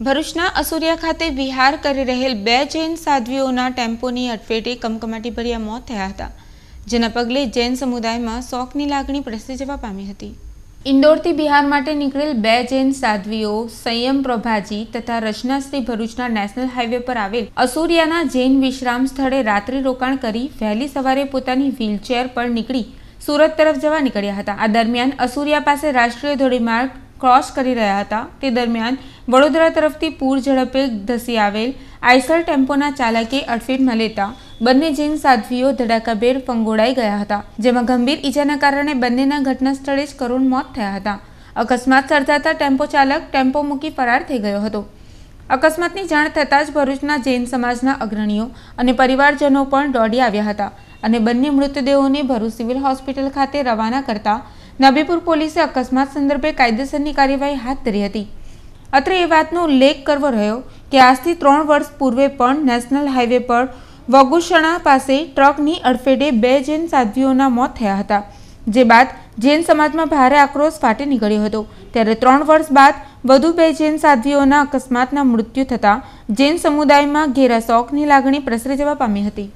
ભરૂચના અસુરિયા ખાતે વિહાર કરી રહેલ બે જૈન સાધ્વીઓના ટેમ્પોની અડફેટે કમકમાટીભર્યા મોત થયા હતા, જેના પગલે જૈન સમુદાયમાં શોકની લાગણી પ્રસરી જવા પામી હતી. ઇન્દોરથી બિહાર માટે નીકળેલ બે જૈન સાધ્વીઓ સંયમ પ્રભાજી તથા રચનાશ્રી ભરૂચના નેશનલ હાઈવે પર આવેલ અસુરિયાના જૈન વિશ્રામ સ્થળે રાત્રિ રોકાણ કરી વહેલી સવારે પોતાની વ્હીલચેર પર નીકળી સુરત તરફ જવા નીકળ્યા હતા. આ દરમિયાન અસુરિયા પાસે રાષ્ટ્રીય ધોરીમાર્ગ ક્રોસ કરી રહ્યા હતા. તે દરમિયાન વડોદરા તરફથી પૂર ઝડપે ધસી આવેલ. આઈસર ટેમ્પોના ચાલકે અડફેટમાં લેતા બંને જૈન સાધ્વીઓ ધડાકાભેર ફંગોળાઈ ગયા હતા, જેમાં ગંભીર ઈજાના કારણે બંનેના ઘટના સ્થળે જ કરુણ મોત થયા હતા. અકસ્માત સર્જાતા ટેમ્પો ચાલક ટેમ્પો મૂકી ફરાર થઈ ગયો હતો. અકસ્માતની જાણ થતાં જ ભરૂચના જૈન સમાજના અગ્રણીઓ અને પરિવારજનો પણ દોડી આવ્યા હતા અને બંને મૃતદેહોને ભરૂચ સિવિલ હોસ્પિટલ ખાતે રવાના કરતા નબીપુર પોલીસે અકસ્માત સંદર્ભે કાયદેસરની કાર્યવાહી હાથ ધરી હતી. અત્રે એ વાતનો ઉલ્લેખ કરવો રહ્યો કે આજથી ત્રણ વર્ષ પૂર્વે પણ નેશનલ હાઈવે પર વગુષણા પાસે ટ્રકની અડફેટે બે જૈન સાધ્વીઓના મોત થયા હતા, જે બાદ જૈન સમાજમાં ભારે આક્રોશ ફાટી નીકળ્યો હતો. ત્યારે ત્રણ વર્ષ બાદ વધુ બે જૈન સાધ્વીઓના અકસ્માતના મૃત્યુ થતાં જૈન સમુદાયમાં ઘેરા શોકની લાગણી પ્રસરી જવા પામી હતી.